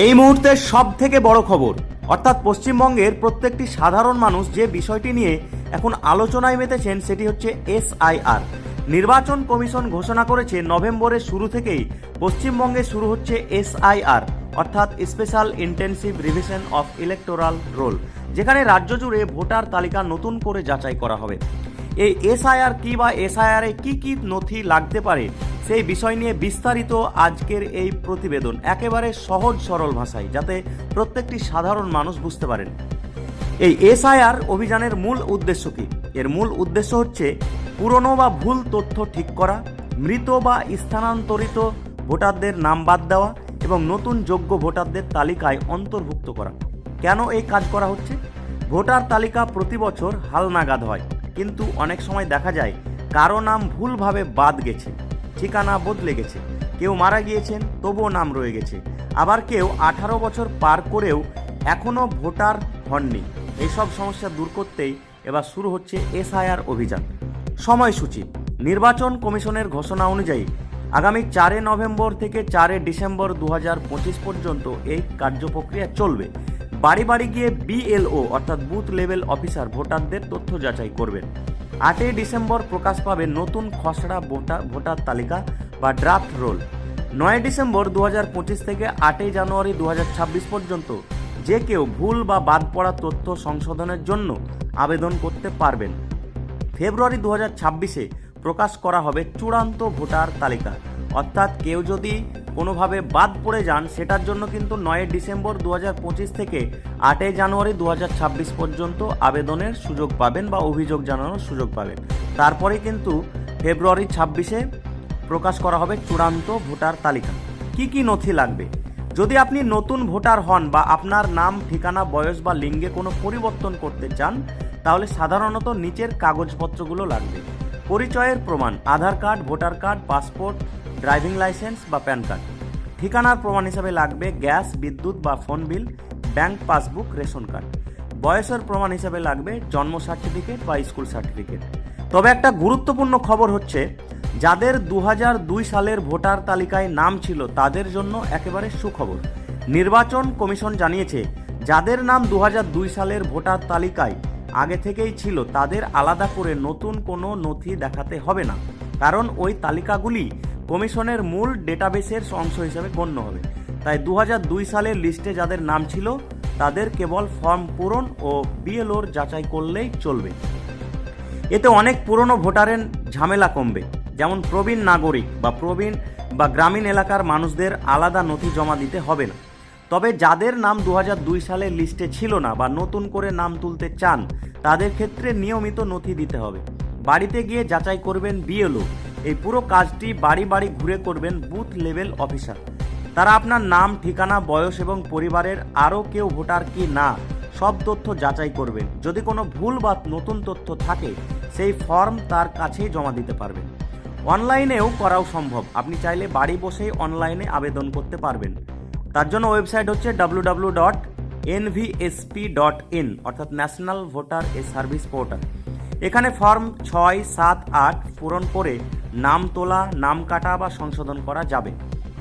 এই মুহূর্তের সব থেকে বড় খবর। অর্থাৎ পশ্চিমবঙ্গের প্রত্যেকটি সাধারণ মানুষ যে বিষয়টি নিয়ে এখন আলোচনায় মেতেছেন সেটি হচ্ছে এসআইআর নির্বাচন কমিশন ঘোষণা করেছে নভেম্বরের শুরু থেকেই পশ্চিমবঙ্গে শুরু হচ্ছে এসআইআর অর্থাৎ special intensive revision of electoral roll, যেখানে রাজ্য জুড়ে ভোটার তালিকা নতুন করে যাচাই করা হবে। এই এসআইআর কি বা এসআইআর কি কি নথি লাগতে পারে সেই বিষয় নিয়ে বিস্তারিত আজকের এই প্রতিবেদন একেবারে সহজ সরল ভাষায়, যাতে প্রত্যেকটি সাধারণ মানুষ বুঝতে পারেন। এই এসআইআর অভিযানের মূল উদ্দেশ্য কি? এর মূল উদ্দেশ্য হচ্ছে পুরনো বা ভুল তথ্য ঠিক করা, মৃত বা স্থানান্তরিত ভোটারদের নাম বাদ দেওয়া এবং নতুন যোগ্য ভোটারদের তালিকায় অন্তর্ভুক্ত করা। কেন এই কাজ করা হচ্ছে? ভোটার তালিকা প্রতি বছর হালনাগাদ হয়, কিন্তু অনেক সময় দেখা যায় কারও নাম ভুলভাবে বাদ গেছে। ঠিকানা বদলে গেছে। কেউ মারা গিয়েছেন, তবুও নাম রয়ে গেছে। আবার কেউ আঠারো বছর পার করেও এখনও ভোটার হননি। এইসব সমস্যা দূর করতেই এবার শুরু হচ্ছে এসআইআর অভিযান। সময়সূচি। নির্বাচন কমিশনের ঘোষণা অনুযায়ী আগামী চারে নভেম্বর থেকে চারে ডিসেম্বর দু হাজার পঁচিশ পর্যন্ত এই কার্যপ্রক্রিয়া চলবে। বাড়ি বাড়ি গিয়ে বিএলও অর্থাৎ বুথ লেভেল অফিসার ভোটারদের তথ্য যাচাই করবেন। আটই ডিসেম্বর প্রকাশ পাবে নতুন খসড়া ভোটার ভোটার তালিকা বা ড্রাফট রোল নয় ডিসেম্বর দু হাজার পঁচিশ থেকে আটই জানুয়ারি দু হাজার ছাব্বিশ পর্যন্ত যে কেউ ভুল বা বাদ পড়া তথ্য সংশোধনের জন্য আবেদন করতে পারবেন। ফেব্রুয়ারি দু হাজার প্রকাশ করা হবে চূড়ান্ত ভোটার তালিকা। অর্থাৎ কেউ যদি কোনোভাবে বাদ পড়ে যান, সেটার জন্য কিন্তু নয় ডিসেম্বর দু হাজার পঁচিশ থেকে আটই জানুয়ারি দু হাজার ছাব্বিশ পর্যন্ত আবেদনের সুযোগ পাবেন বা অভিযোগ জানানোর সুযোগ পাবেন। তারপরে কিন্তু ফেব্রুয়ারি ছাব্বিশে প্রকাশ করা হবে চূড়ান্ত ভোটার তালিকা। কি কি নথি লাগবে? যদি আপনি নতুন ভোটার হন বা আপনার নাম, ঠিকানা, বয়স বা লিঙ্গে কোনো পরিবর্তন করতে চান, তাহলে সাধারণত নিচের কাগজপত্রগুলো লাগবে। পরিচয়ের প্রমাণ, Aadhaar card, voter card, passport driving licence বা প্যান কার্ড। ঠিকানার প্রমাণ হিসাবে লাগবে গ্যাস, বিদ্যুৎ বা phone bill, bank passbook, ration card. বয়সের প্রমাণ হিসাবে লাগবে জন্ম সার্টিফিকেট বা স্কুল সার্টিফিকেট। তবে একটা গুরুত্বপূর্ণ খবর হচ্ছে, যাদের দু দুই সালের ভোটার তালিকায় নাম ছিল, তাদের জন্য একেবারে সুখবর। নির্বাচন কমিশন জানিয়েছে, যাদের নাম দু দুই সালের ভোটার তালিকায় আগে থেকেই ছিল, তাদের আলাদা করে নতুন কোনো নথি দেখাতে হবে না। কারণ ওই তালিকাগুলি কমিশনের মূল ডেটাবেসের অংশ হিসেবে গণ্য হবে। তাই দু হাজার দুই সালের লিস্টে যাদের নাম ছিল, তাদের কেবল ফর্ম পূরণ ও বিএলওর যাচাই করলেই চলবে। এতে অনেক পুরনো ভোটারের ঝামেলা কমবে, যেমন প্রবীণ নাগরিক বা প্রবীণ বা গ্রামীণ এলাকার মানুষদের আলাদা নথি জমা দিতে হবে না। তবে যাদের নাম দু দুই সালের লিস্টে ছিল না বা নতুন করে নাম তুলতে চান, তাদের ক্ষেত্রে নিয়মিত নথি দিতে হবে। বাড়িতে গিয়ে যাচাই করবেন বিএলও এই পুরো কাজটি বাড়ি বাড়ি ঘুরে করবেন বুথ লেভেল অফিসার। তারা আপনার নাম, ঠিকানা, বয়স এবং পরিবারের আরও কেউ ভোটার কি না, সব তথ্য যাচাই করবেন। যদি কোনো ভুল বা নতুন তথ্য থাকে, সেই ফর্ম তার কাছেই জমা দিতে পারবেন। অনলাইনেও করাও সম্ভব। আপনি চাইলে বাড়ি বসেই অনলাইনে আবেদন করতে পারবেন। তার জন্য ওয়েবসাইট হচ্ছে W dot NVSP dot in অর্থাৎ national voter a service portal. এখানে ফর্ম ছয়, সাত, আট পূরণ করে নাম তোলা, নাম কাটা বা সংশোধন করা যাবে।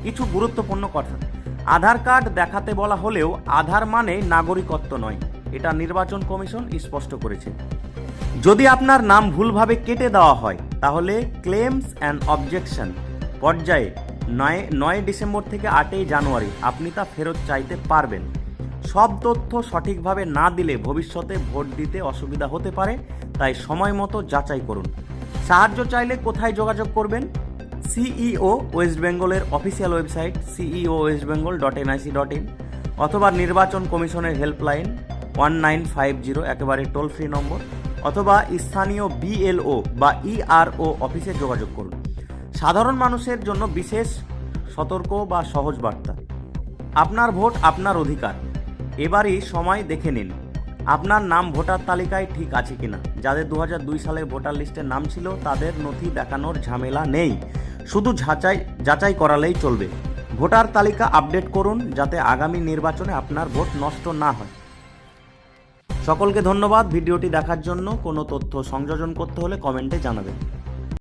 কিছু গুরুত্বপূর্ণ কথা। আধার কার্ড দেখাতে বলা হলেও আধার মানে নাগরিকত্ব নয়। এটা নির্বাচন কমিশন স্পষ্ট করেছে। যদি আপনার নাম ভুলভাবে কেটে দেওয়া হয়, তাহলে ক্লেমস অ্যান্ড অবজেকশন পর্যায়ে নয় নয় ডিসেম্বর থেকে আটই জানুয়ারি আপনি তা ফেরত চাইতে পারবেন। সব তথ্য সঠিকভাবে না দিলে ভবিষ্যতে ভোট দিতে অসুবিধা হতে পারে, তাই সময় মতো যাচাই করুন। সাহায্য চাইলে কোথায় যোগাযোগ করবেন? সিইও ওয়েস্ট বেঙ্গলের official website CEO West Bengal dot NIC dot in অথবা নির্বাচন কমিশনের helpline one nine five zero একেবারে টোল ফ্রি নম্বর, অথবা স্থানীয় বিএলও বা ইআরও অফিসে যোগাযোগ করুন। সাধারণ মানুষের জন্য বিশেষ সতর্ক বা সহজ বার্তা। আপনার ভোট আপনার অধিকার। এবারই সময় দেখে নিন। আপনার নাম ভোটার তালিকায় ঠিক আছে কিনা? যাদের দু দুই ভোটার লিস্টে নাম ছিল, তাদের নথি দেখানোর ঝামেলা নেই। শুধু যাচাই যাচাই করালেই চলবে। ভোটার তালিকা আপডেট করুন, যাতে আগামী নির্বাচনে আপনার ভোট নষ্ট না হয়। সকলকে ধন্যবাদ ভিডিওটি দেখার জন্য। কোনো তথ্য সংযোজন করতে হলে কমেন্টে জানাবেন।